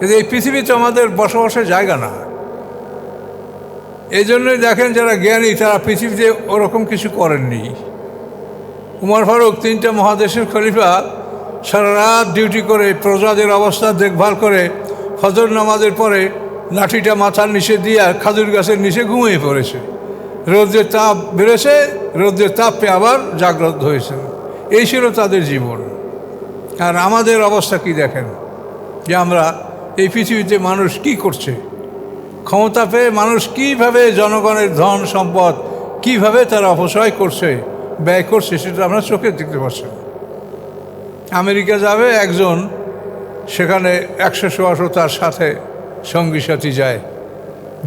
কিন্তু এই পৃথিবী তো আমাদের বসবাসের জায়গা না। এই জন্যই দেখেন যারা জ্ঞানী, তারা পৃথিবীতে ওরকম কিছু করেননি। উমর ফারুক, তিনটা মহাদেশের খলিফা, সারা রাত ডিউটি করে, প্রজাদের অবস্থা দেখভাল করে, ফজর নামাজের পরে লাঠিটা মাথার নিচে দিয়ে খাজুর গাছের নিচে ঘুমিয়ে পড়েছে। রৌদ্রের তাপ বেড়েছে, রৌদ্রের তাপ আবার জাগ্রত হয়েছে এই ছিল তাদের জীবন। আর আমাদের অবস্থা কি দেখেন? যে আমরা এই পৃথিবীতে মানুষ কি করছে? ক্ষমতা পেয়ে মানুষ কীভাবে জনগণের ধন সম্পদ, কীভাবে তারা অপচয় করছে, ব্যয় করছে, সেটা আমরা চোখে দেখতে পাচ্ছেন আমেরিকা যাবে, একজন সেখানে একশো সোয়াশো তার সাথে সঙ্গী সাথী যায়,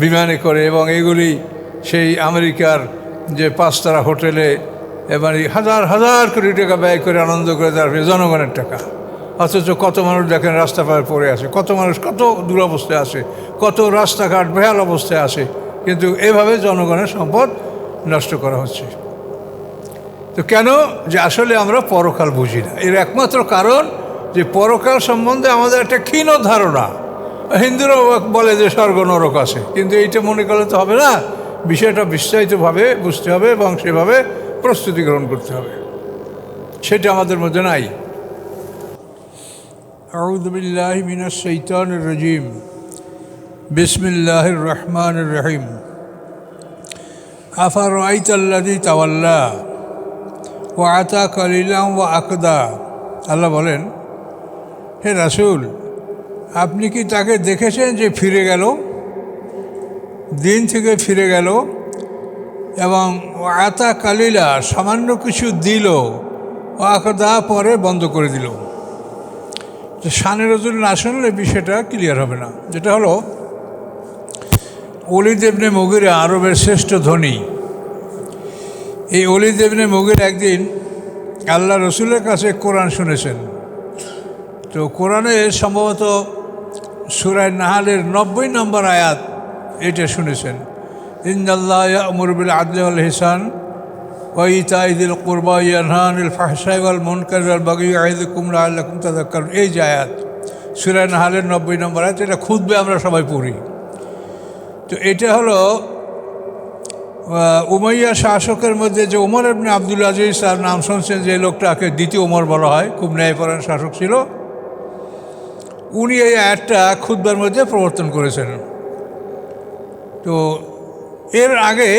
বিমানে করে, এবং এগুলি সেই আমেরিকার যে পাঁচতারা হোটেলে, এবার হাজার হাজার কোটি টাকা ব্যয় করে আনন্দ করে তার জনগণের টাকা। অথচ কত মানুষ দেখেন রাস্তা পায়ে পড়ে আছে, কত মানুষ কত দুরবস্থায় আছে, কত রাস্তাঘাট বেহাল অবস্থায় আছে, কিন্তু এভাবে জনগণের সম্পদ নষ্ট করা হচ্ছে। তো কেন? যে আসলে আমরা পরকাল বুঝি না। এর একমাত্র কারণ যে পরকাল সম্বন্ধে আমাদের একটা ক্ষীণ ধারণা। হিন্দুরাও বলে যে স্বর্গ নরক আছে, কিন্তু এইটা মনে করলে তো হবে না। বিষয়টা বিস্তারিতভাবে বুঝতে হবে এবং সেভাবে প্রস্তুতি গ্রহণ করতে হবে। সেটা আমাদের মধ্যে নাই। أعوذ بالله من الشيطان الرجيم بسم الله الرحمن الرحيم أفرأيت الذي تولى وعطى قليلا وأقدى আল্লাহ বলেন হে রাসূল আপনি কি তাকে দেখেছেন যে ফিরে গেল দিন থেকে ফিরে গেল এবং আতা কালিলা সামান্য কিছু দিল ও আকদা পরে বন্ধ করে দিল তো শানের রজুল না শুনলে বিষয়টা ক্লিয়ার হবে না। যেটা হলো অলি দেবনে মগিরা আরবের শ্রেষ্ঠ ধনী। এই অলি দেবনে মগির একদিন আল্লাহ রসুলের কাছে কোরআন শুনেছেন। তো কোরআনে সম্ভবত সুরায় নাহালের নব্বই নম্বর আয়াত এটা শুনেছেন। ইন্দাল্লাহ আমরবিল আদল হিসান ওয়াইতাইদিল কুরবা ইয়ানহানিল ফাহসাই ওয়াল মুনকার ওয়াল বাগি আইদুকুম লাআল্লাকুম তাযাক্কারুন এই যে আয়াত, সূরা নাহালের 90 নম্বর আয়াত, এটা খুতবে আমরা সবাই পড়ি। তো এটা হলো উমাইয়া শাসকের মধ্যে যে ওমর ইবনে আব্দুল আজিজ তার নাম শুনছেন, যে লোকটাকে দ্বিতীয় ওমর বলা হয়, খুব ন্যায়পরায়ণ শাসক ছিল, উনি এই আয়াতটা খুতবার মধ্যে প্রবর্তন করেছেন। তো এর আগে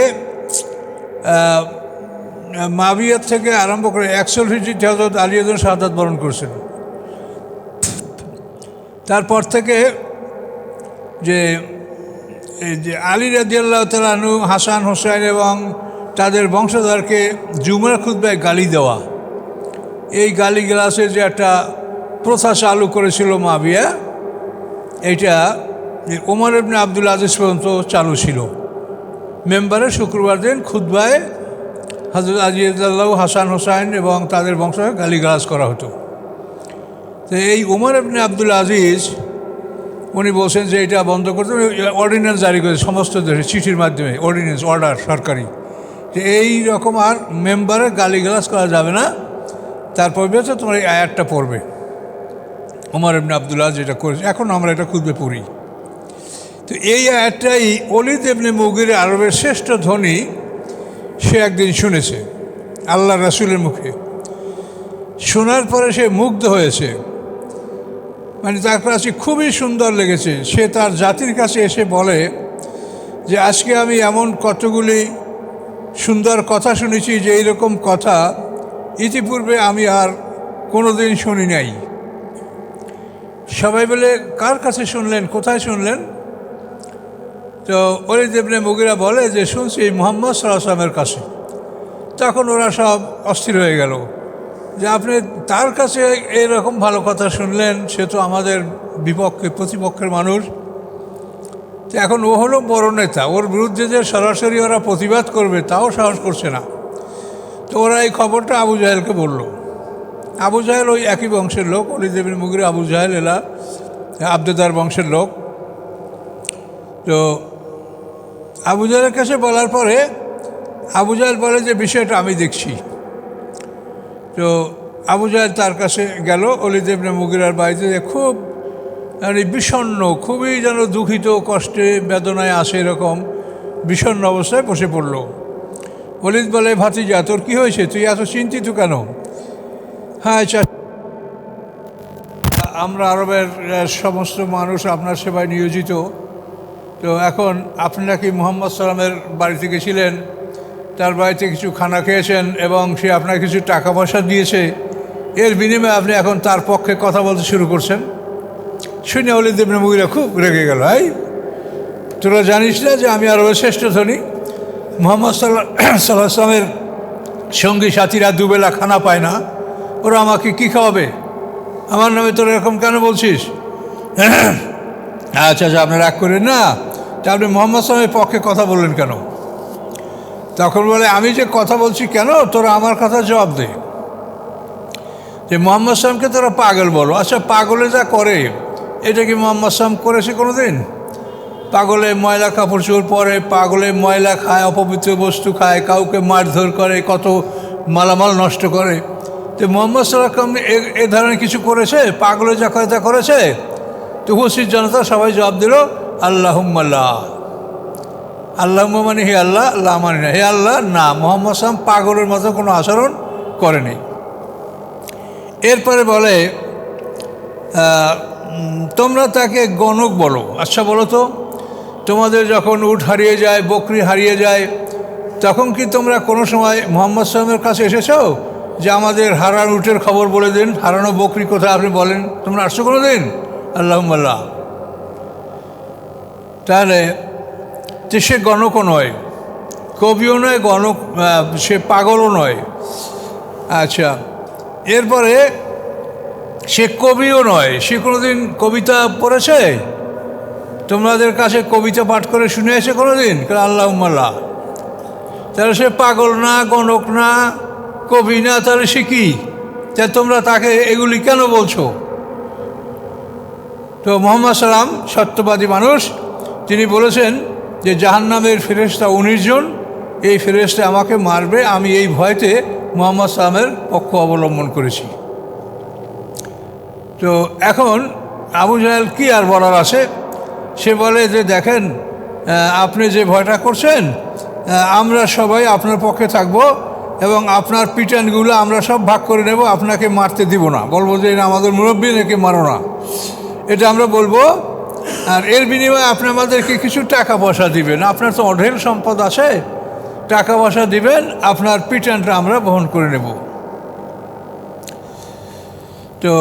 মাবিয়াত থেকে আরম্ভ করে একশো ফিজিট হজরত আলিয়াদুল শাহাদ বরণ করছেন তারপর থেকে যে যে আলী রাজিয়াল্লাহ তালু হাসান হোসেন এবং তাদের বংশধরকে জুমার খুদ্ায় গালি দেওয়া। এই গালি গ্লাসের যে একটা প্রথা চালু করেছিল মাবিয়া, এইটা ওমর ইবনে আবদুল আজিজ পর্যন্ত চালু ছিল। মেম্বারে শুক্রবার দিন খুদ্বায় হজরত আজিয়াল্লাহ হাসান হোসাইন এবং তাদের বংশ গালিগালাজ করা হতো। তো এই উমর ইবনে আব্দুল আজিজ, উনি বলছেন যে এটা বন্ধ করতে অর্ডিন্যান্স জারি করেছে সমস্ত দেশে চিঠির মাধ্যমে অর্ডিন্যান্স অর্ডার সরকারি। যে এই রকম আর মেম্বারে গালিগালাজ করা যাবে না, তারপর বলছে তোমার এই আয়াতটা পড়বে। উমর ইবনে আব্দুল আজ এটা করেছে, এখন আমরা এটা খুঁজবে পড়ি। তো এই আয়াতটাই অলিদ ইবনে মুগির আরবের শ্রেষ্ঠ ধনী সে একদিন শুনেছে আল্লাহ রাসুলের মুখে। শোনার পরে সে মুগ্ধ হয়েছে। মানে তার কাছে খুবই সুন্দর লেগেছে। সে তার জাতির কাছে এসে বলে যে, আজকে আমি এমন কতগুলি সুন্দর কথা শুনেছি যে, এইরকম কথা ইতিপূর্বে আমি আর কোনো দিন শুনি নাই। সবাই বলে, কার কাছে শুনলেন? কোথায় শুনলেন? তো অলি দেবনে মুগিরা বলে যে, শুনছি এই মোহাম্মদ সাল্লামের কাছে। তখন ওরা সব অস্থির হয়ে গেল যে, আপনি তার কাছে এরকম ভালো কথা শুনলেন, সে তো আমাদের বিপক্ষে, প্রতিপক্ষের মানুষ। তো এখন ও হলো বড় নেতা, ওর বিরুদ্ধে যে সরাসরি ওরা প্রতিবাদ করবে, তাও সাহস করছে না। তো ওরা এই খবরটা আবু জাহেলকে বলল। আবু জাহেল ওই একই বংশের লোক অলি দেবীর মুগির, আবু জাহেল এলা আবদেদার বংশের লোক। তো আবু জাহেলের কাছে বলার পরে আবু জাহেল বলে যে বিষয়টা আমি দেখছি। তো আবু জাহেল তার কাছে গেল অলিদেবনে মুগিরার বাড়িতে খুব এই বিষণ্ন খুবই যেন দুঃখিত, কষ্টে, বেদনায় আসে এরকম বিষণ্ন অবস্থায় বসে পড়ল। অলিদ বলে, ভাতিজা, তোর কী হয়েছে? তুই এত চিন্তিত কেন? হ্যাঁ আচ্ছা। আমরা আরবের সমস্ত মানুষ আপনার সেবায় নিয়োজিত। তো এখন আপনি নাকি মোহাম্মদ সালামের বাড়িতে গেছিলেন তার বাড়িতে কিছু খানা খেয়েছেন এবং সে আপনাকে কিছু টাকা পয়সা দিয়েছে, এর বিনিময়ে আপনি এখন তার পক্ষে কথা বলতে শুরু করছেন? শুনে অলি দেবনে মুগিরা খুব রেগে গেল এই তোরা জানিস না যে আমি আরও শ্রেষ্ঠ ধনী? মোহাম্মদ সাল্লাহ সাল্লাহ আসলামের সঙ্গী সাথীরা দুবেলা খানা পায় না, ওরা আমাকে কি খাওয়াবে? আমার নামে তোরা এরকম কেন বলছিস? আচ্ছা আচ্ছা আপনি রাগ করেন না। তা আপনি মোহাম্মদ সালামের পক্ষে কথা বললেন কেন? তখন বলে, আমি যে কথা বলছি কেন? তোরা আমার কথা জবাব দে। যে মোহাম্মদ সালামকে তোরা পাগল বলো। আচ্ছা পাগলে যা করে, এটা কি মোহাম্মদ সালাম করেছে কোনো দিন পাগলে ময়লা কাপড় চোপড় পরে, পাগলে ময়লা খায়, অপবিত্র বস্তু খায়, কাউকে মারধর করে, কত মালামাল নষ্ট করে। তো মোহাম্মদ সাল্লাম এ ধরনের কিছু করেছে? পাগলে যা করে তা করেছে? তো উপস্থিত জনতা সবাই জবাব দিল আল্লাহম্মাল্লাহ আল্লাহ মানে হে আল্লাহ আল্লাহ মানে হে আল্লাহ, না। মোহাম্মদ সালাম পাগলের মতো কোনো আচরণ করেনি এরপরে বলে তোমরা তাকে গণক বলো। আচ্ছা বলো তো, তোমাদের যখন উট হারিয়ে যায়, বকরি হারিয়ে যায়, তখন কি তোমরা কোনো সময় মোহাম্মদ সালামের কাছে এসেছ? যে আমাদের হারান উটের খবর বলে দিন, হারানো বকরি কোথায় আপনি বলেন? তোমরা আসছো কোনো দিন আল্লাহমাল্লাহ তাহলে যে সে গণকও নয়, কবিও নয়, গণক সে পাগলও নয়। আচ্ছা এরপরে সে কবিও নয়। সে কোনোদিন কবিতা পড়েছে? তোমাদের কাছে কবিতা পাঠ করে শুনে এসে কোনোদিন? আল্লাহ মাল্লাহ তাহলে সে পাগল না, গণক না, কবি না, তাহলে সে কি? তা তোমরা তাকে এগুলি কেন বলছো? তো মোহাম্মদ সালাম সত্যবাদী মানুষ। তিনি বলেছেন যে জাহান্নামের ফেরেস্তা উনিশ জন, এই ফেরেস্তা আমাকে মারবে, আমি এই ভয়তে মোহাম্মদ সালামের পক্ষ অবলম্বন করেছি। তো এখন আবু জাহেল কি আর বলার আছে? সে বলে যে দেখেন আপনি যে ভয়টা করছেন আমরা সবাই আপনার পক্ষে থাকব এবং আপনার পিটানগুলো আমরা সব ভাগ করে নেব, আপনাকে মারতে দিব না। বলব যে আমাদের মুরব্বী নাকি মারো না। এটা আমরা বলব আর এর বিনিময়ে আপনি আমাদেরকে কিছু টাকা পয়সা দিবেন। আপনার তো অঢেল সম্পদ আছে। টাকা পয়সা দিবেন, আপনার পিটানটা আমরা বহন করে নেব। তো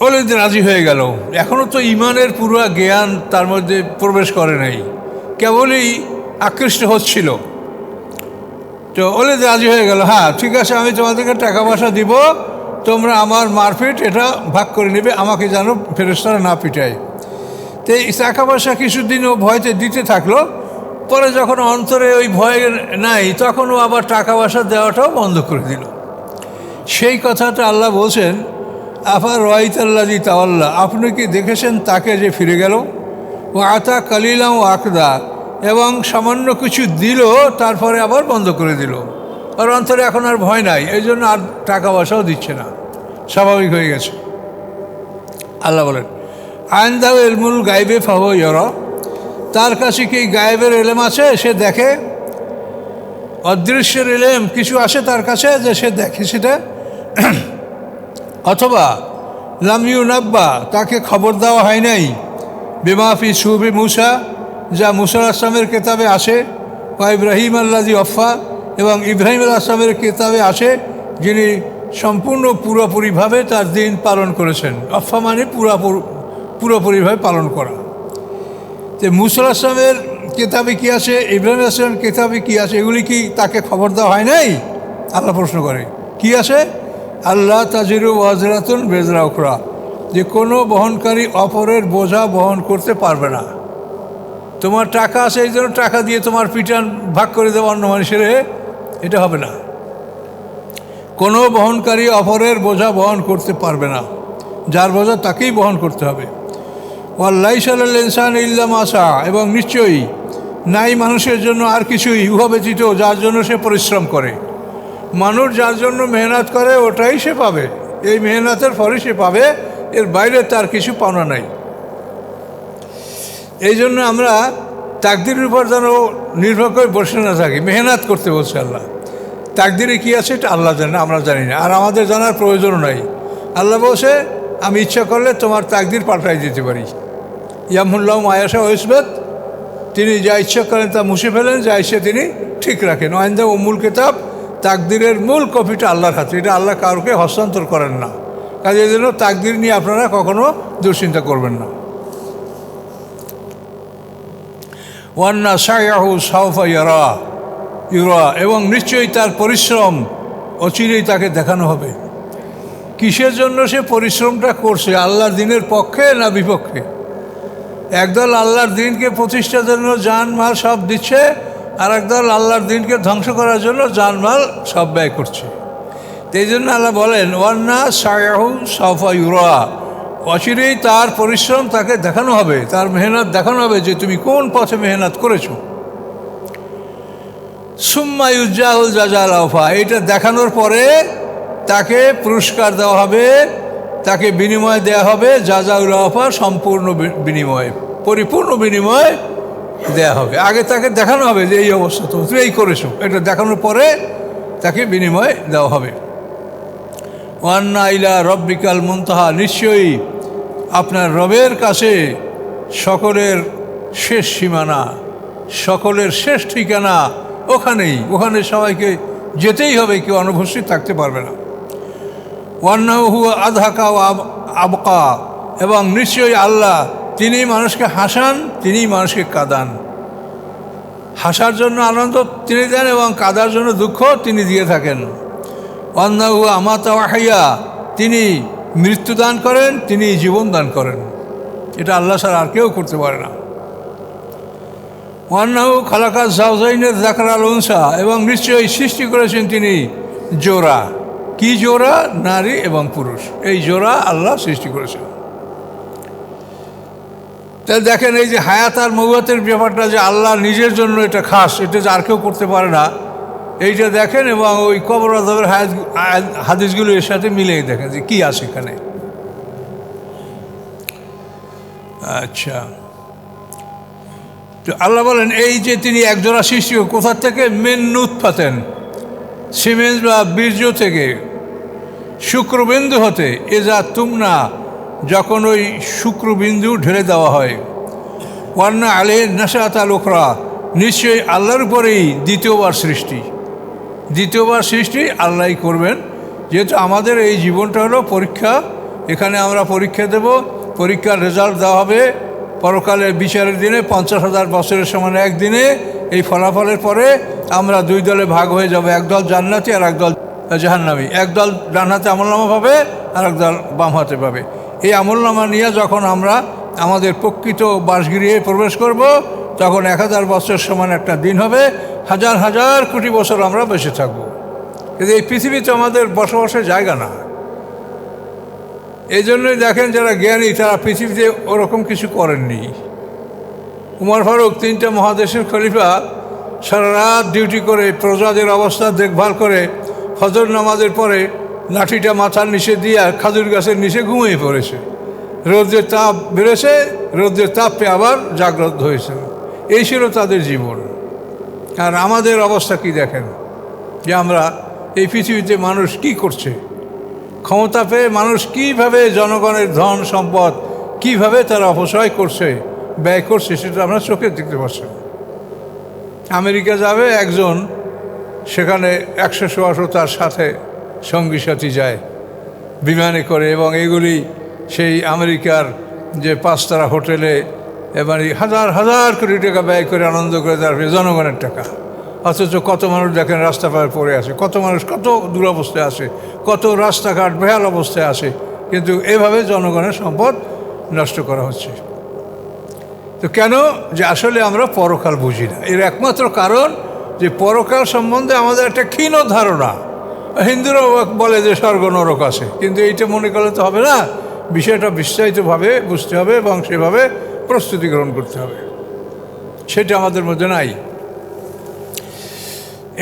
অলিদ রাজি হয়ে গেল। এখনও তো ইমানের পুরো জ্ঞান তার মধ্যে প্রবেশ করে নাই। কেবলই আকৃষ্ট হচ্ছিল। তো অলিদ রাজি হয়ে গেল হ্যাঁ ঠিক আছে, আমি তোমাদেরকে টাকা পয়সা দিব। তোমরা আমার মারপিট এটা ভাগ করে নেবে, আমাকে যেন ফেরস্তারা না পিটায়। তো টাকা পয়সা কিছুদিনও ভয়তে দিতে থাকল, পরে যখন অন্তরে ওই ভয় নাই তখন ও আবার টাকা পয়সা দেওয়াটাও বন্ধ করে দিল। সেই কথাটা আল্লাহ বলছেন, আফা রয়তাল্লাদি তাওয়াল্লাহ আপনি কি দেখেছেন তাকে যে ফিরে গেল? ও আতা কালিলাম ও আকদা এবং সামান্য কিছু দিল, তারপরে আবার বন্ধ করে দিল। আর অন্তরে এখন আর ভয় নাই, এই জন্য আর টাকা পয়সাও দিচ্ছে না। স্বাভাবিক হয়ে গেছে। আল্লাহ বলেন আইন্দাও এলমুল গাইবে ফাহ ইয়র। তার কাছে কি গায়েবের এলেম আছে? সে দেখে। অদৃশ্যের এলেম কিছু আসে তার কাছে যে সে দেখে সেটা। অথবা লামিউ নাব্বা তাকে খবর দেওয়া হয় নাই। বেমাফি সুবি মুসা, যা মুসার আসলামের কেতাবে আসে। বা ইব্রাহিম আল্লাদি অফা এবং ইব্রাহিম আল আসলামের কেতাবে আসে, যিনি সম্পূর্ণ পুরোপুরিভাবে তার দিন পালন করেছেন। অফা মানে পুরাপুর পুরোপুরিভাবে পালন করা। যে মুসল আসলামের কেতাবে কী আছে, ইব্রাহিম আসলামের কেতাবে কী আছে, এগুলি কি তাকে খবর দেওয়া হয় নাই? আল্লাহ প্রশ্ন করে। কি আছে? আল্লাহ তাজিরু ওয়াজরাতুন বেজরা উখরা। যে কোনো বহনকারী অপরের বোঝা বহন করতে পারবে না। তোমার টাকা আছে, এই জন্য টাকা দিয়ে তোমার পিটান ভাগ করে দেওয়া অন্য মানুষের এটা হবে না। কোনো বহনকারী অপরের বোঝা বহন করতে পারবে না। যার বোঝা তাকেই বহন করতে হবে। ওয়াল্লাই সাল্লাল ইনসান ইল্লাম আসা এবং নিশ্চয়ই নাই মানুষের জন্য আর কিছুই উহা ব্যতীত যার জন্য সে পরিশ্রম করে। মানুষ যার জন্য মেহনত করে, ওটাই সে পাবে। এই মেহনতের ফলে সে পাবে, এর বাইরে তার কিছু পাওনা নাই। এই জন্য আমরা তাকদিরের উপর যেন নির্ভর করে বসে না থাকি, মেহনত করতে বলছে আল্লাহ। তাকদিরে কী আছে এটা আল্লাহ জানে আমরা জানি না। আর আমাদের জানার প্রয়োজনও নাই। আল্লাহ বলছে আমি ইচ্ছা করলে তোমার তাকদির পাল্টাই দিতে পারি। ইয়ামুল্লাহ মায়াসা ওয়েসবেদ তিনি যা ইচ্ছা করেন তা মুছে ফেলেন, যা ইচ্ছে তিনি ঠিক রাখেন। ওয়াইন্দা ও মূল কেতাব, তাকদিরের মূল কপিটা আল্লাহর হাতে। এটা আল্লাহ কাউকে হস্তান্তর করেন না। কাজে জন্য তাকদির নিয়ে আপনারা কখনো দুশ্চিন্তা করবেন না। ওয়ান্না সায়াহু সাউফা ইয়ারা, ইউরা, এবং নিশ্চয়ই তার পরিশ্রম অচিরেই তাকে দেখানো হবে। কিসের জন্য সে পরিশ্রমটা করছে? আল্লাহর দিনের পক্ষে না বিপক্ষে? একদল আল্লাহর দিনকে প্রতিষ্ঠার জন্য জানমাল সব দিচ্ছে, আর একদল আল্লাহর দিনকে ধ্বংস করার জন্য জানমাল সব ব্যয় করছে। এই জন্য আল্লাহ বলেন, ওয়ান্না সায়াহু সাফা ইউরা। অচিরেই তার পরিশ্রম তাকে দেখানো হবে, তার মেহনত দেখানো হবে যে তুমি কোন পথে মেহনত করেছ। সুম্মা ইউজ্জাহুল জাজাল আফা এটা দেখানোর পরে তাকে পুরস্কার দেওয়া হবে, তাকে বিনিময় দেওয়া হবে জাজাউল আফা সম্পূর্ণ বি- বিনিময়, পরিপূর্ণ বিনিময় দেয়া হবে। আগে তাকে দেখানো হবে যে এই অবস্থা তো, তুমি এই করেছ। এটা দেখানোর পরে তাকে বিনিময় দেওয়া হবে। ওয়ান্না ইলা রব্বিকাল মুনতাহা, নিশ্চয়ই আপনার রবের কাছে সকলের শেষ সীমানা, সকলের শেষ ঠিকানা ওখানেই। ওখানে সবাইকে যেতেই হবে, কেউ অনুপস্থিত থাকতে পারবে না। আধাকা ও আব- আবকা। এবং নিশ্চয়ই আল্লাহ তিনি মানুষকে হাসান, তিনি মানুষকে কাঁদান। হাসার জন্য আনন্দ তিনি দেন এবং কাদার জন্য দুঃখ তিনি দিয়ে থাকেন। অন্নাহু আমাতা ওয়াহাইয়া তিনি মৃত্যু দান করেন, তিনি জীবন দান করেন। এটা আল্লাহ ছাড়া আর কেউ করতে পারে না। অন্নাহু খালাকা জাউজাইনের জাকরাল উনসা এবং নিশ্চয়ই সৃষ্টি করেছেন তিনি জোড়া। কি জোড়া? নারী এবং পুরুষ। এই জোড়া আল্লাহ সৃষ্টি করেছেন। তাহলে দেখেন, এই যে হায়াত আর মৌয়াতের ব্যাপারটা যে আল্লাহ নিজের জন্য এটা খাস, এটা যে আর কেউ করতে পারে না, এইটা দেখেন এবং ওই কবর আজবের হায়াত হাদিসগুলো এর সাথে মিলিয়ে দেখেন যে কী আছে এখানে। আচ্ছা। তো আল্লাহ বলেন, এই যে তিনি একজোড়া সৃষ্টি, কোথার থেকে? Main Nut পাতেন। সিমেন্স বা বীর্য থেকে। শুক্রবিন্দু হতে, এ যা তুমনা, যখন ওই শুক্রবিন্দু ঢেলে দেওয়া হয়। ওয়ান্না আলে নাসাতা লোকরা নিশ্চয়ই আল্লাহর উপরেই দ্বিতীয়বার সৃষ্টি। দ্বিতীয়বার সৃষ্টি আল্লাহই করবেন। যেহেতু আমাদের এই জীবনটা হলো পরীক্ষা, এখানে আমরা পরীক্ষা দেব, পরীক্ষার রেজাল্ট দেওয়া হবে। পরকালে বিচারের দিনে পঞ্চাশ হাজার বছরের সমান একদিনে, এই ফলাফলের পরে আমরা দুই দলে ভাগ হয়ে যাব একদল জান্নাতি আর একদল জাহান্নামি। একদল ডান হাতে আমলনামা পাবে আর একদল বাম হাতে পাবে। এই আমলনামা নিয়ে যখন আমরা আমাদের প্রকৃত বাসগৃহে প্রবেশ করব, তখন এক হাজার বছর সমান একটা দিন হবে, হাজার হাজার কোটি বছর আমরা বেঁচে থাকব। কিন্তু এই পৃথিবীতে আমাদের বসবাসের জায়গা না। এই জন্যই দেখেন যারা জ্ঞানী, তারা পৃথিবীতে ওরকম কিছু করেননি। উমর ফারুক তিনটা মহাদেশের খলিফা, সারা রাত ডিউটি করে প্রজাদের অবস্থা দেখভাল করে ফজর নামাজের পরে লাঠিটা মাথার নিচে দিয়ে খাজুর গাছের নিচে ঘুমিয়ে পড়েছে। রৌদ্রের তাপ বেড়েছে, রৌদ্রের তাপ আবার জাগ্রত হয়েছে। এই ছিল তাদের জীবন। আর আমাদের অবস্থা কি দেখেন? যে আমরা এই পৃথিবীতে মানুষ কি করছে? ক্ষমতা পেয়ে মানুষ কীভাবে জনগণের ধন সম্পদ, কীভাবে তারা অপচয় করছে, ব্যয় করছে, সেটা আমরা চোখে দেখতে পাচ্ছি আমেরিকা যাবে, একজন সেখানে একশো সোয়াশো তার সাথে সঙ্গী সাথী যায়, বিমানে করে এবং এগুলি সেই আমেরিকার যে পাঁচতারা হোটেলে এবারে হাজার হাজার কোটি টাকা ব্যয় করে আনন্দ করে তারপরে জনগণের টাকা। অথচ কত মানুষ দেখেন রাস্তা পায়ে পড়ে আছে, কত মানুষ কত দুরবস্থায় আছে, কত রাস্তাঘাট বেহাল অবস্থায় আছে, কিন্তু এভাবে জনগণের সম্পদ নষ্ট করা হচ্ছে। তো কেন? যে আসলে আমরা পরকাল বুঝি না। এর একমাত্র কারণ যে পরকাল সম্বন্ধে আমাদের একটা ক্ষীণ ধারণা। হিন্দুরাও বলে যে স্বর্গ নরক আছে, কিন্তু এইটা মনে করলে তো হবে না। বিষয়টা বিস্তারিতভাবে বুঝতে হবে এবং সেভাবে প্রস্তুতি গ্রহণ করতে হবে। সেটা আমাদের মধ্যে নাই।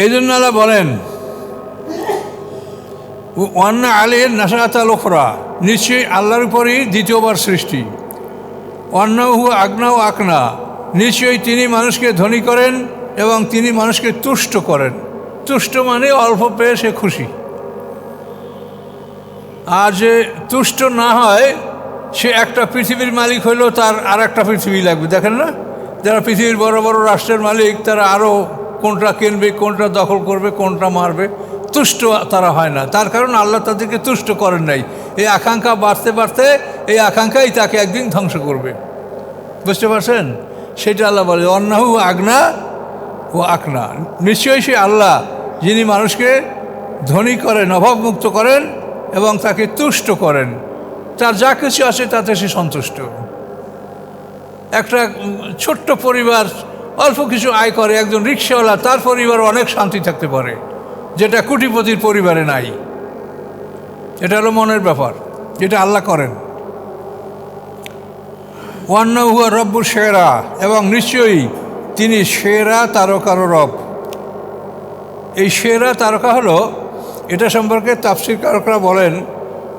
এই জন্য বলেন, ওয়ান্না আলীর নাসাতা লোকরা নিশ্চয়ই আল্লাহর উপরই দ্বিতীয়বার সৃষ্টি। অন্য হু আগ্না ও আকনা নিশ্চয়ই তিনি মানুষকে ধনী করেন এবং তিনি মানুষকে তুষ্ট করেন। তুষ্ট মানে অল্প পেয়ে সে খুশি। আর যে তুষ্ট না হয়, সে একটা পৃথিবীর মালিক হইলেও তার আর একটা পৃথিবী লাগবে। দেখেন না? যারা পৃথিবীর বড় বড় রাষ্ট্রের মালিক, তারা আরও কোনটা কিনবে, কোনটা দখল করবে, কোনটা মারবে। তুষ্ট তারা হয় না। তার কারণ আল্লাহ তাদেরকে তুষ্ট করেন নাই। এই আকাঙ্ক্ষা বাড়তে বাড়তে এই আকাঙ্ক্ষাই তাকে একদিন ধ্বংস করবে। বুঝতে পারছেন? সেটা আল্লাহ বলে, অন্নাহু আগনা ও আকনা নিশ্চয়ই সে আল্লাহ, যিনি মানুষকে ধনী করেন, অভাবমুক্ত করেন এবং তাকে তুষ্ট করেন। তার যা কিছু আছে তাতে সে সন্তুষ্ট। একটা ছোট্ট পরিবার, অল্প কিছু আয় করে একজন রিক্সাওয়ালা, তার পরিবার অনেক শান্তি থাকতে পারে, যেটা কুটিপতির পরিবারে নাই। এটা হলো মনের ব্যাপার, যেটা আল্লাহ করেন। ওয়ান্ন হুয়া রব্বু সেরা এবং নিশ্চয়ই তিনি সেরা তারকারও রব। এই সেরা তারকা হলো, এটা সম্পর্কে তাফসির কারকরা বলেন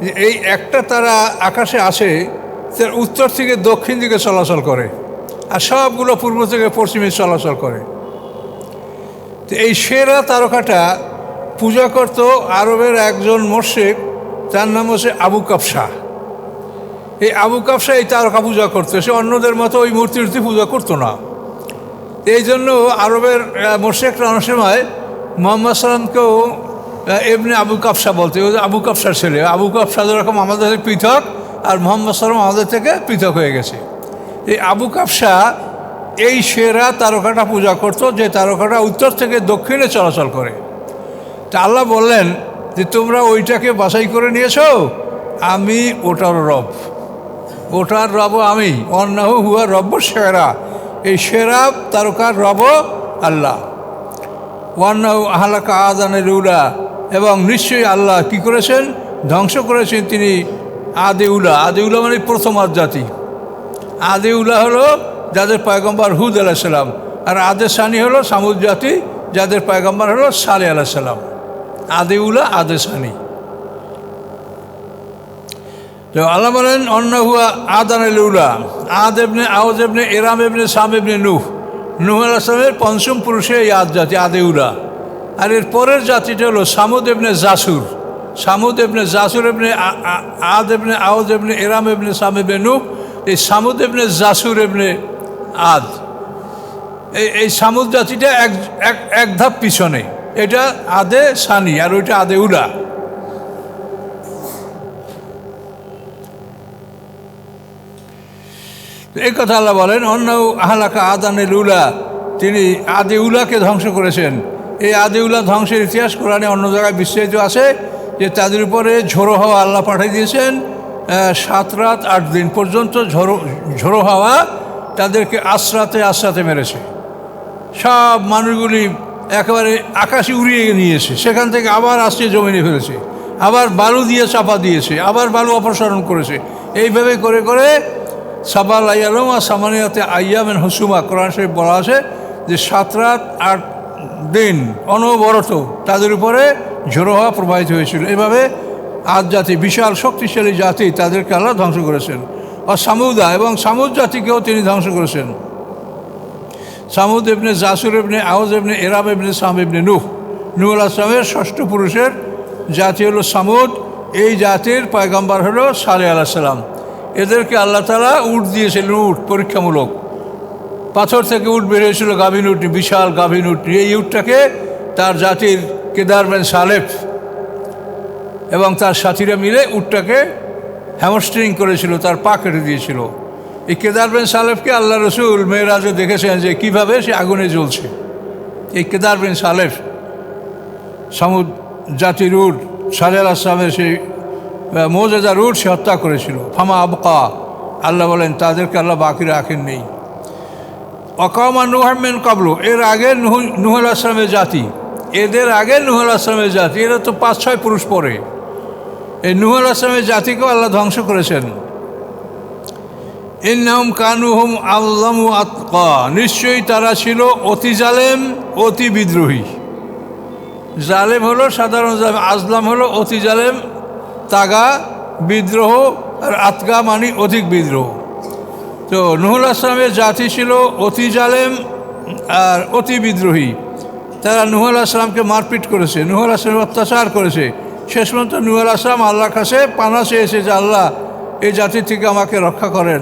যে এই একটা তারা আকাশে আসে, তার উত্তর থেকে দক্ষিণ দিকে চলাচল করে আর সবগুলো পূর্ব থেকে পশ্চিমে চলাচল করে। তো এই সেরা তারকাটা পূজা করত আরবের একজন মোর্শেক, তার নাম হচ্ছে আবু কাপসা এই আবু কাপসা এই তারকা পূজা করতো, সে অন্যদের মতো ওই মূর্তি পূজা করতো না। এই জন্য আরবের মোর্শেকরা অনেক সময় মোহাম্মদ সালামকেও এমনি আবু কাপসা বলতে আবু কাপসার ছেলে, আবু কাপসা যেরকম আমাদের থেকে পৃথক, আর মোহাম্মদ সালাম আমাদের থেকে পৃথক হয়ে গেছে। এই আবু কাপসা এই সেরা তারকাটা পূজা করতো, যে তারকাটা উত্তর থেকে দক্ষিণে চলাচল করে। তা আল্লাহ বললেন যে, তোমরা ওইটাকে বাছাই করে নিয়েছো? আমি ওটার রব। ওটার রব আমি। অন্নাহু হুয়া রব্য সেরা। এই সেরা তারকার রব আল্লাহ। ওয়ান্নাহু আহলাকা আদানের উলা। এবং নিশ্চয়ই আল্লাহ কি করেছেন? ধ্বংস করেছেন তিনি আদেউলা আদেউলা মানে প্রথম আদ জাতি আদেউলা হলো যাদের পয়গম্বর হুদ আলাহিসাল্লাম আর আদে সানি হলো সামুদ জাতি, যাদের পয়গম্বর হলো সালে আলাহিসাল্লাম আদেউলা আদে সানি। তো আল্লাহ বলেন, অন্য হুয়া আদান উলা। আদ এবনে আওজ এবনে, এরাম এবনে, সাম এবনে নুহ। নুহ আলামের পঞ্চম পুরুষে এই আদ জাতি আদেউলা আর এর পরের জাতিটা হলো সামুদ এবনে জাসুর। সামুদ এবনে জাসুর এবনে আদ এবনে আওজ এবনে, এরাম এবনে, সাম এবনে নুহ। এই সামুদ এবনে জাসুর এবনে আদ। এই এই সামুদ জাতিটা এক এক ধাপ পিছনে। এটা আদে সানি, আর ওইটা আদে উলা। এই কথা আল্লাহ বলেন অন্য আহলাকা আদানের উলা তিনি আদি উলাকে ধ্বংস করেছেন। এই আদি উলা ধ্বংসের ইতিহাস কোরআনে অন্য জায়গায় বিস্তারিত আছে যে তাদের উপরে ঝোড়ো হাওয়া আল্লাহ পাঠিয়ে দিয়েছেন সাত রাত আট দিন পর্যন্ত ঝোড়ো ঝোড়ো হাওয়া তাদেরকে আশ্রাতে আশ্রাতে মেরেছে। সব মানুষগুলি একেবারে আকাশে উড়িয়ে নিয়েছে। সেখান থেকে আবার আসছে জমিনে ফেলেছে। আবার বালু দিয়ে চাপা দিয়েছে। আবার বালু অপসারণ করেছে। এইভাবে করে করে সাবাল আয়ালম আর সামানিয়াতে আয়ামেন হুসুমা, কোরআন শরীফ বলা আছে যে সাত রাত, আট দিন অনবরত তাদের উপরে ঝোড়ো হওয়া প্রবাহিত হয়েছিল। এভাবে আজ জাতি, বিশাল শক্তিশালী জাতি তাদেরকে আল্লাহ ধ্বংস করেছেন। আর সামুদা এবং সামুদ জাতিকেও তিনি ধ্বংস করেছেন। সামুদ ইবনে জাসুর ইবনে আওয়াজ ইবনে এরাম ইবনে সাম ইবনে নুহ। নুহ আসলামের ষষ্ঠ পুরুষের জাতি হলো সামুদ। এই জাতির পয়গম্বর হলো সালে আল্লাহ সাল্লাম এদেরকে আল্লাহ তালা উট দিয়েছিলেন উট পরীক্ষামূলক। পাথর থেকে উট বেরিয়েছিল গাভিন উট, বিশাল গাভিন উট। এই উটটাকে তার জাতির কেদার বেন সালেফ এবং তার সাথীরা মিলে উটটাকে হ্যামস্ট্রিং করেছিল, তার পা কেটে দিয়েছিল। এই কেদার বেন সালেফকে আল্লাহ রসুল মেয়েরাজে দেখেছেন যে কীভাবে সে আগুনে জ্বলছে। এই কেদার বিন সালেফ সামুদ জাতির উট সাজাল আসলামের সেই মৌজাদার উট সে হত্যা করেছিল। ফামা আবকা। আল্লাহ বলেন, তাদেরকে আল্লাহ বাকি রাখেন নেই। অকামা নুহামেন কাবলু। এর আগে নুহ আসলামের জাতি। এদের আগে নুহুল আসলামের জাতি। এরা তো পাঁচ, ছয় পুরুষ পরে। এই নুহুল আসলামের জাতিকেও আল্লাহ ধ্বংস করেছেন। ইন্নাহুম কানুহুম আল্লামু আতকা। নিশ্চয়ই তারা ছিল অতি জালেম, অতি বিদ্রোহী। জালেম হলো সাধারণ জালেম আজলাম হলো অতি জালেম তাগা বিদ্রোহ আর আতগা মানে অধিক বিদ্রোহ। তো নুহুল আসলামের জাতি ছিল অতি জালেম আর অতি বিদ্রোহী। তারা নুহুল আসলামকে মারপিট করেছে, নুহুল আসলাম অত্যাচার করেছে। শেষ পর্যন্ত নুহুল আসলাম আল্লাহর কাছে পানা চেয়েছে যে, আল্লাহ, এই জাতি থেকে আমাকে রক্ষা করেন।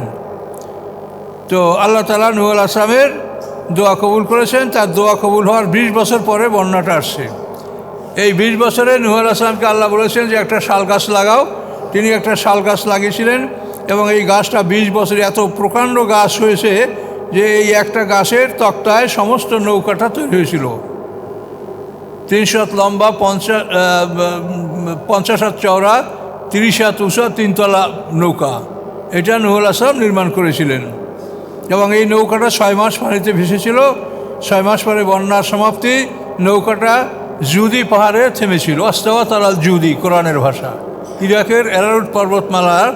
তো আল্লাহ তালা নুহুল আসলামের দোয়া কবুল করেছেন। তার দোয়া কবুল হওয়ার বিশ বছর পরে বন্যাটা আসছে। এই বিশ বছরে নুহুল আসলামকে আল্লাহ বলেছেন যে একটা শাল গাছ লাগাও। তিনি একটা শাল গাছ লাগিয়েছিলেন এবং এই গাছটা বিশ বছরে এত প্রকাণ্ড গাছ হয়েছে যে এই একটা গাছের তক্তায় সমস্ত নৌকাটা তৈরি হয়েছিল। তিনশো হাত লম্বা পঞ্চাশ পঞ্চাশ হাত চওড়া, তিরিশ হাত উঁচা, তিনতলা নৌকা। এটা নুহুল আসলাম নির্মাণ করেছিলেন। এবং এই নৌকাটা ছয় মাস পানিতে ভেসেছিল। ছয় মাস পরে বন্যার সমাপ্তি। নৌকাটা জুদি পাহাড়ে থেমেছিল। অস্তাওয়া তালাল জুদি, কোরআনের ভাষা। ইরাকের এরারুট পর্বতমালার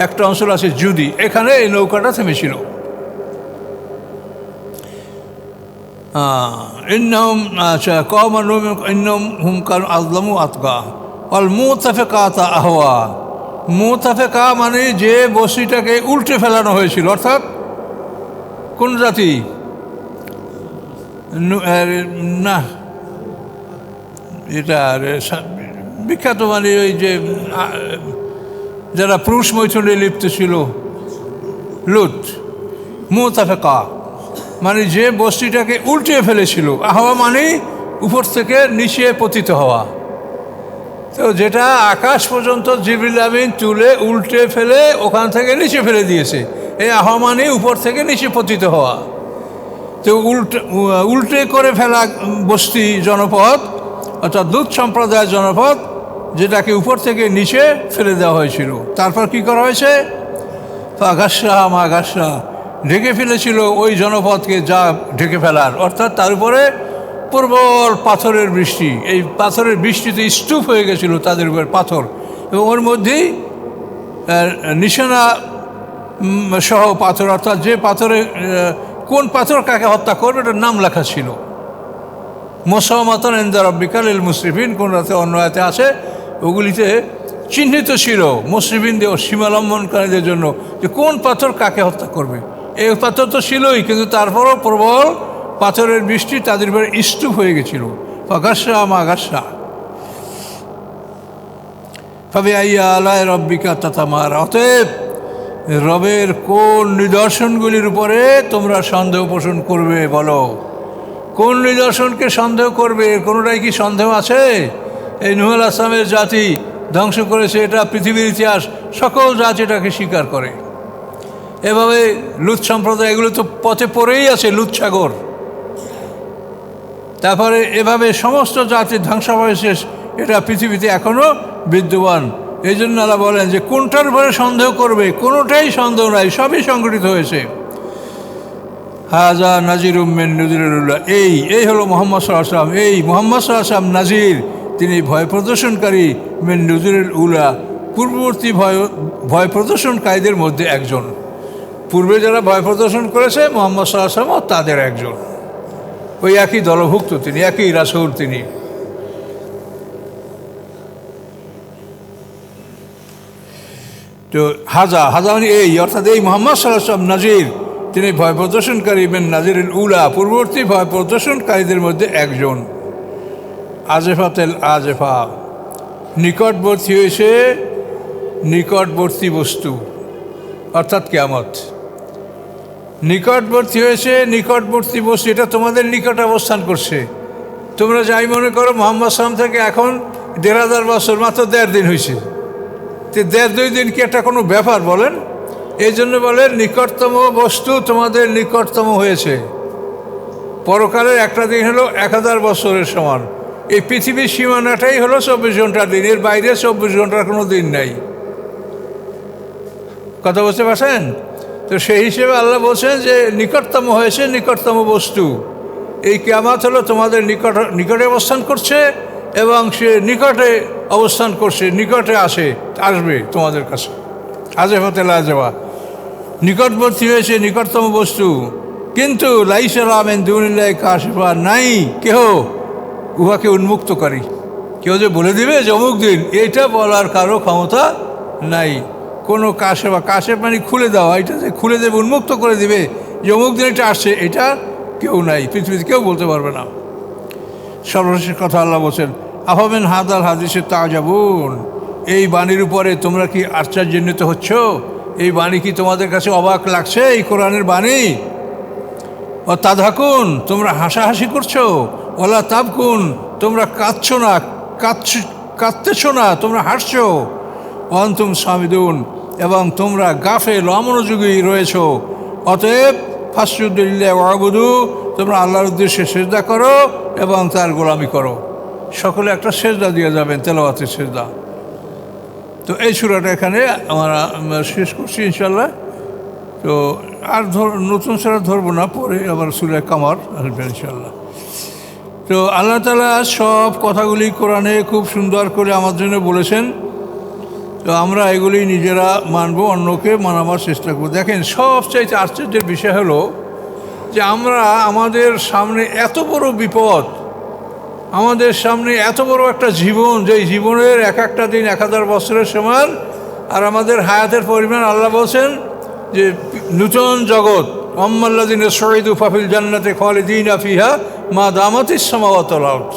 একটা অঞ্চল আছে জুদি। এখানে এই নৌকাটা থেমেছিল। ইন্নম আচ্ছা কম ইন্নম হুমকান আজলামু আতকা অল মুতাফেকাতা আহওয়া। মুতাফেকা মানে যে বস্তিটাকে উল্টে ফেলানো হয়েছিল, অর্থাৎ কোন জাতি? না এটা আর, বিখ্যাত মানে ওই যে যারা পুরুষ মৈথুনে লিপ্ত ছিল লুট মুতাফেকা মানে যে বস্তিটাকে উল্টে ফেলেছিল আহওয়া মানে উপর থেকে নিচে পতিত হওয়া। তো যেটা আকাশ পর্যন্ত জিবরিল আমিন তুলে উল্টে ফেলে ওখান থেকে নিচে ফেলে দিয়েছে এই আহওয়া মানে উপর থেকে নিচে পতিত হওয়া। তো উল্টে উল্টে করে ফেলা বস্তি জনপদ অর্থাৎ দুধ সম্প্রদায়ের জনপদ, যেটাকে উপর থেকে নিচে ফেলে দেওয়া হয়েছিল। তারপর কি করা হয়েছে? আগাসা মা আগাসা ঢেকে ফেলেছিল ওই জনপদকে যা ঢেকে ফেলার। অর্থাৎ তার উপরে প্রবল পাথরের বৃষ্টি। এই পাথরের বৃষ্টিতে স্তূপ হয়ে গেছিল তাদের উপর পাথর। এবং ওর মধ্যেই নিশানা সহ পাথর। অর্থাৎ যে পাথরে কোন পাথর কাকে হত্যা করবে, এটার নাম লেখা ছিল। মোসামাতন এন্দার বিকাল ইল মুসরিফিন, কোন রাতে অন্য রাতে আছে ওগুলিতে চিহ্নিত ছিল মুসরিফিনদের সীমালম্বনকারীদের জন্য যে কোন পাথর কাকে হত্যা করবে। এই পাথর তো ছিলই, কিন্তু তারপরও প্রবল পাথরের বৃষ্টি তাদের উপরে স্তূপ হয়ে গেছিল। ফাগাসা মাগাসা তবে আইয়া আলায় রব্বিকা তাতামার। অতএব রবের কোন নিদর্শনগুলির উপরে তোমরা সন্দেহ পোষণ করবে বলো। কোন নিদর্শনকে সন্দেহ করবে? কোনোটাই কি সন্দেহ আছে? এই নুহুল আসলামের জাতি ধ্বংস করেছে, এটা পৃথিবীর ইতিহাস, সকল জাতি এটাকে স্বীকার করে। এভাবে লুৎ সম্প্রদায়, এগুলো তো পথে পড়েই আছে, লুৎ সাগর। তারপরে এভাবে সমস্ত জাতির ধ্বংসাবশেষ এটা পৃথিবীতে এখনও বিদ্যমান। এই জন্য বলেন যে, কোনটার উপরে সন্দেহ করবে? কোনোটাই সন্দেহ নাই, সবই সংগঠিত হয়েছে। হাজা নাজির উম্মেন নজিরুল্লাহ। এই এই হলো মোহাম্মদ সাল্লাম এই মোহাম্মদ সাল্লাম নাজির, তিনি ভয় প্রদর্শনকারী মেন নজিরুল উলা, পূর্ববর্তী ভয় ভয় প্রদর্শনকারীদের মধ্যে একজন। পূর্বে যারা ভয় প্রদর্শন করেছে, মোহাম্মদ সাল্লামও তাদের একজন। ওই একই দলভুক্ত তিনি, একই রাসৌর তিনি। তো হাজা হাজা মানে এই, অর্থাৎ এই মোহাম্মদ সাল্লাম নাজির। তিনি ভয় প্রদর্শনকারী বেন নাজিরুল উলা, পূর্ববর্তী ভয় প্রদর্শনকারীদের মধ্যে একজন। আজেফাতেল আজেফা। নিকটবর্তী হয়েছে নিকটবর্তী বস্তু, অর্থাৎ কেয়ামত। নিকটবর্তী হয়েছে নিকটবর্তী বস্তু, এটা তোমাদের নিকট অবস্থান করছে। তোমরা যাই মনে করো, মোহাম্মদ সালাম থেকে এখন দেড় হাজার বছর, মাত্র দেড় দিন হয়েছে। তো দেড় দুই দিন কি একটা কোনো ব্যাপার বলেন? এই জন্য বলে নিকটতম বস্তু তোমাদের নিকটতম হয়েছে। পরকালের একটা দিন হলো এক হাজার বছরের সমান। এই পৃথিবীর সীমানাটাই হলো চব্বিশ ঘণ্টার দিন, এর বাইরে চব্বিশ ঘণ্টার কোনো দিন নাই। কথা বুঝতে পারছেন? তো সেই হিসেবে আল্লাহ বলছেন যে নিকটতম হয়েছে নিকটতম বস্তু। এই কেয়ামাত হলো তোমাদের নিকট, নিকটে অবস্থান করছে এবং সে নিকটে অবস্থান করছে, নিকটে আসে, আসবে তোমাদের কাছে। আজে হতে লাজেবা নিকটবর্তী হয়েছে নিকটতম বস্তু। কিন্তু লাইসালামেন দুনিল্লাহ কাশিফা নাই, কেহ উহাকে উন্মুক্ত উন্মুক্তকারী। কেউ যে বলে দিবে যে অমুক দিন এটা বলার কারও ক্ষমতা নাই। কোনো কাশে বা কাশে পানি খুলে দেওয়া, এটা যে খুলে দেবে, উন্মুক্ত করে দিবে যে অমুক দিন এটা আসছে, এটা কেউ নাই, পৃথিবীতে কেউ বলতে পারবে না। সর্বশেষ কথা আল্লাহ বলছেন আহমেন হাদাল হাদিসে তাজাবুন? এই বাণীর উপরে তোমরা কি আশ্চর্যান্বিত হচ্ছ? এই বাণী কি তোমাদের কাছে অবাক লাগছে? এই কোরআনের বাণী? ও তাধাকুন তোমরা হাসাহাসি করছ। ওলা তাবকুন, তোমরা কাঁদছো না, কাঁদছ, কাঁদতেছ না, তোমরা হাসছো। অন্তুম সামিদুন, এবং তোমরা গাফেল, অমনোযোগী রয়েছো। অতএব ফাসুদ্দিল্লা তোমরা আল্লাহর উদ্দেশ্যে সেজদা করো এবং তার গোলামি করো। সকলে একটা সেজদা দিয়ে যাবেন, তেলাওয়াতের সেজদা। তো এই সুরাটা এখানে আমরা শেষ করছি ইনশাল্লাহ তো আর ধর, নতুন সুরা ধরবো না, পরে আবার সুরে কামার আসবে ইনশাল্লাহ তো আল্লাহ তালা সব কথাগুলি কোরআনে খুব সুন্দর করে আমার জন্য বলেছেন। তো আমরা এগুলি নিজেরা মানবো, অন্যকে মানাবার চেষ্টা করব। দেখেন, সবচাইতে আশ্চর্যের বিষয় হলো যে আমরা আমাদের সামনে এত বড় বিপদ আমাদের সামনে এত বড় একটা জীবন, যেই জীবনের এক একটা দিন, এক হাজার বছরের সমান, আর আমাদের হায়াতের পরিমাণ আল্লাহ বলছেন যে, নূতন জগৎ অম্মাল্লাদিন শহীদ ফাফিল জান্নাতে খালিদিন আফিহা মা দামাতিস সমাবতল আউট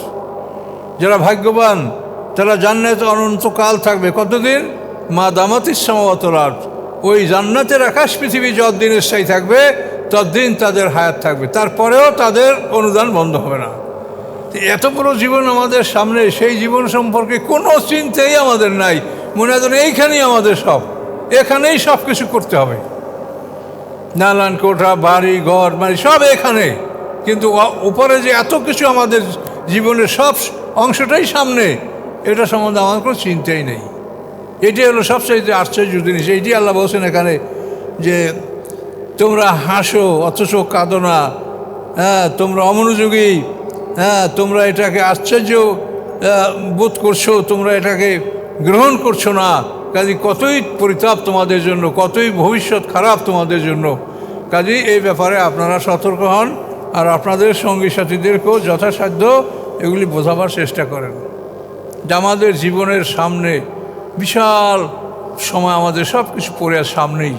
যারা ভাগ্যবান, তারা জান্নাতে অনন্তকাল থাকবে। কতদিন? মা দামাতিস সমাবতল আউট ওই জান্নাতের আকাশ, পৃথিবী যতদিন স্থায়ী থাকবে, ততদিন তাদের হায়াত থাকবে। তারপরেও তাদের অনুদান বন্ধ হবে না। এত বড় জীবন আমাদের সামনে, সেই জীবন সম্পর্কে কোনো চিন্তাই আমাদের নাই। মনে হয় এইখানেই আমাদের সব। এখানেই সব কিছু করতে হবে। নালান কোঠা, বাড়ি, ঘর, বাড়ি, সব এখানে। কিন্তু উপরে যে এত কিছু আমাদের জীবনের সব অংশটাই সামনে, এটা সম্বন্ধে আমার কোনো চিন্তাই নেই। এটি হলো সবচেয়ে আশ্চর্য জিনিস। এইটি আল্লাহ বলছেন এখানে যে, তোমরা হাসো, অথচ কাঁদো না। হ্যাঁ তোমরা অমনোযোগী হ্যাঁ তোমরা এটাকে আশ্চর্য বোধ করছ, তোমরা এটাকে গ্রহণ করছ না। কাজে কতই পরিতাপ তোমাদের জন্য, কতই ভবিষ্যৎ খারাপ তোমাদের জন্য। কাজেই এই ব্যাপারে আপনারা সতর্ক হন আর আপনাদের সঙ্গী সাথীদেরকেও যথাসাধ্য এগুলি বোঝাবার চেষ্টা করেন। যে আমাদের জীবনের সামনে বিশাল সময় আমাদের সব কিছু পড়ে সামনেই।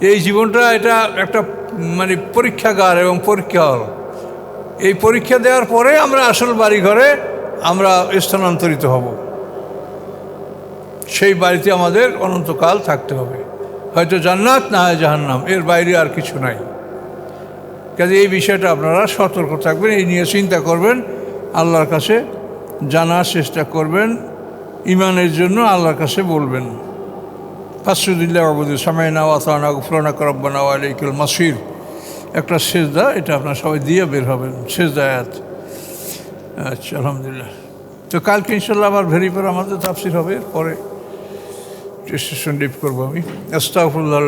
এই জীবনটা এটা একটা মানে পরীক্ষাগার এবং পরীক্ষা হল। এই পরীক্ষা দেওয়ার পরে আমরা আসল বাড়ি ঘরে আমরা স্থানান্তরিত হব। সেই বাড়িতে আমাদের অনন্তকাল থাকতে হবে। হয়তো জান্নাত, না হয় জাহান্নাম। এর বাইরে আর কিছু নাই। কাজে এই বিষয়টা আপনারা সতর্ক থাকবেন, এই নিয়ে চিন্তা করবেন। আল্লাহর কাছে জানার চেষ্টা করবেন। ইমানের জন্য আল্লাহর কাছে বলবেন। ফাসুদুল্লাহ আবুদু সামাইনা ওয়াসানা গুফরানা করব্বানা আলাইকুল মাসির। একটা সেজদা, এটা আপনার সবাই দিয়ে বের হবেন, সেজদা আয়াত। আচ্ছা আলহামদুলিল্লাহ। তো কালকে ইনশাল্লাহ আবার ভেরি পর আমাদের তাফসির হবে পরে স্টেশন ডিপ করব আমি। আস্তাফুল্লাহ